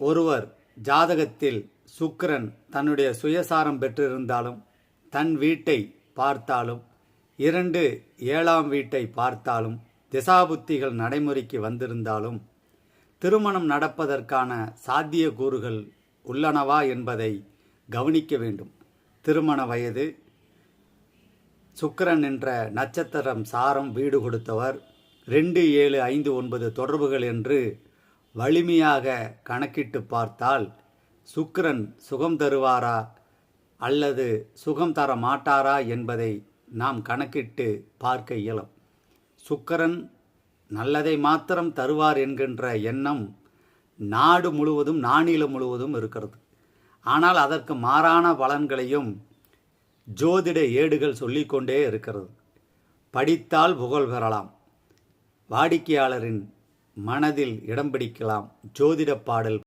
ஒருவர் ஜாதகத்தில் சுக்கிரன் தன்னுடைய சுயசாரம் பெற்றிருந்தாலும் தன் வீட்டை பார்த்தாலும் இரண்டு ஏழாம் வீட்டை பார்த்தாலும் திசாபுத்திகள் நடைமுறைக்கு வந்திருந்தாலும் திருமணம் நடப்பதற்கான சாத்தியக்கூறுகள் உள்ளனவா என்பதை கவனிக்க வேண்டும். திருமண வயது சுக்கிரன் என்ற நட்சத்திரம் சாரம் வீடு கொடுத்தவர் ரெண்டு ஏழு ஐந்து ஒன்பது தொடர்புகள் என்று வலிமையாக கணக்கிட்டு பார்த்தால் சுக்கிரன் சுகம் தருவாரா அல்லது சுகம் தர மாட்டாரா என்பதை நாம் கணக்கிட்டு பார்க்க இயலும். சுக்கரன் நல்லதை மாத்திரம் தருவார் என்கின்ற எண்ணம் நாடு முழுவதும் நாணிலம் முழுவதும் இருக்கிறது. ஆனால் அதற்கு மாறான பலன்களையும் ஜோதிட ஏடுகள் சொல்லிக்கொண்டே இருக்கிறது. படித்தால் புகழ் பெறலாம். வாடிக்கையாளரின் மனதில் இடம் பிடிக்கலாம். ஜோதிட பாடல்